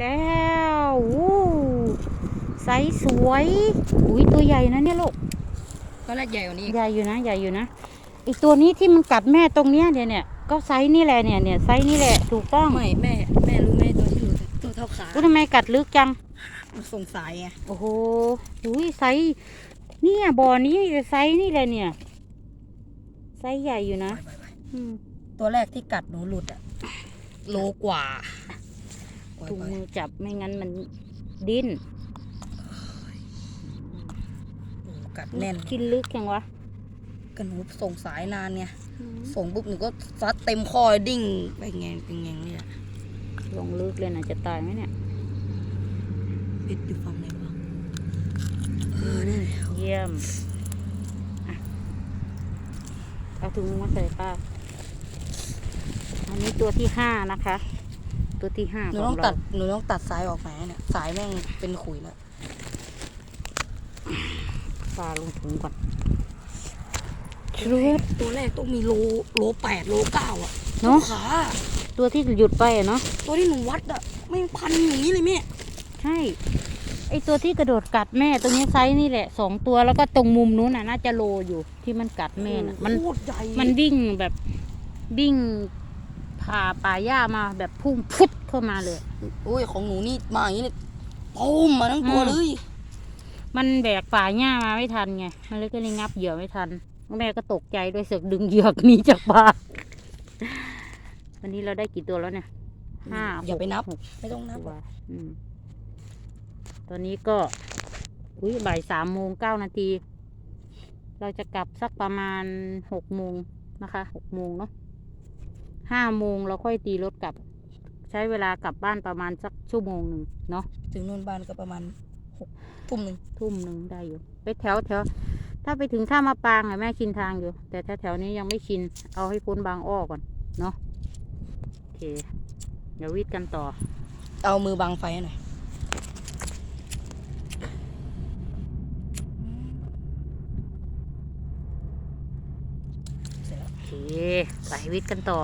แล้ววู้ไซส์สวยอุ้ยตัวใหญ่นะเนี่ยลูกตอนแรกใหญ่กว่านี้อีกใหญ่อยู่นะใหญ่อยู่นะ อีกตัวนี้ที่มันกัดแม่ตรงเนี้ยเนี่ยเนี่ยก็ไซส์นี่แหละเนี่ยเนี่ยไซส์นี่แหละถูกต้องไม่แม่แม่รู้ไหมตัวที่หนูตัวเท่าขาอุ้ยทำไมกัดลึกจังมันส่งสายไงโอ้โหอุ้ยไซส์เนี่ยบ่อนี้มีแต่ไซส์นี่แหละเนี่ย ไซส์ใหญ่อยู่นะไปไปอืมตัวแรกที่กัดหนูหลุดอะโลกว่าป ล่อยถุงไปมือจับไม่งั้นมันดิ้นโอ้กัดแน่นกินลึกยังวะกันหนูส่งสายนานไงส่งปุ๊บหนูก็ซัดเต็มคอดิ้งไปไงเป็นไงเนี่ยลงลึกเลยนะจะตายไหมเนี่ยพิษอยู่ฝั่งไหนวะเออนี่นเยี่ยมอะเอาถุงมือมาใส่ป้าอันนี้ตัวที่ห้านะคะ ตัวที่ห้าหนูขต้อองงเราตัดหนูต้องตัดสายออกไหมเนี่ยสายแม่งเป็นขุยแล้วปลาลงถุงก่อนตัวแรกตัวแรกต้องมีโลโลแปดโลเก้าอะเนาะขาตัวที่หยุดไปอะเนาะตัวที่หนูวัดอะไม่งพันอย่างนี้เลยแม่ใช่ไอตัวที่กระโดดกัดแม่ตัวนี้ไซส์นี่แหละสองตัวแล้วก็ตรงมุมนู้นน่ะน่าจะโลอยู่ที่มันกัดแม่น่ะมัน โคตรใหญ่มันวิ่งแบบวิ่ง ผ่าป่าหญ้ามาแบบพุ่งพุดเข้ามาเลยโอ้ยของหนูนี่มาอย่างนี้เลยปุ้มมาทั้งตัวอืม เลย มันแบกป่าหญ้ามาไม่ทันไง มันเลยก็เลยงับเหยื่อไม่ทัน แม่ก็ตกใจด้วยเสือกดึงเหยือกหนีจากป่า วันนี้เราได้กี่ตัวแล้วเนี่ย ห้าอย่าไปนับ หกไม่ต้องนับ ตัวอืม ตอนนี้ก็ อุ้ยบ่ายสามโมงเก้านาที เราจะกลับสักประมาณหกโมงนะคะ หกโมงเนาะ ห้าโมงเราค่อยตีรถกลับ ใช้เวลากลับบ้านประมาณสักชั่วโมงหนึ่งเนาะถึงนู่นบ้านก็ประมาณหกทุ่มหนึ่งทุ่มหนึ่งได้อยู่ ไปแถวแถวถ้าไปถึงท่ามาปางอะแม่ชินทางอยู่ แต่แถวแถวนี้ยังไม่ชิน เอาให้พ้นบางอ้อก่อนเนาะโอเค เดี๋ยววิทย์กันต่อ เอามือบังไฟให้หน่อยเสร็จแล้ว โอ เคไปวิทย์กันต่อ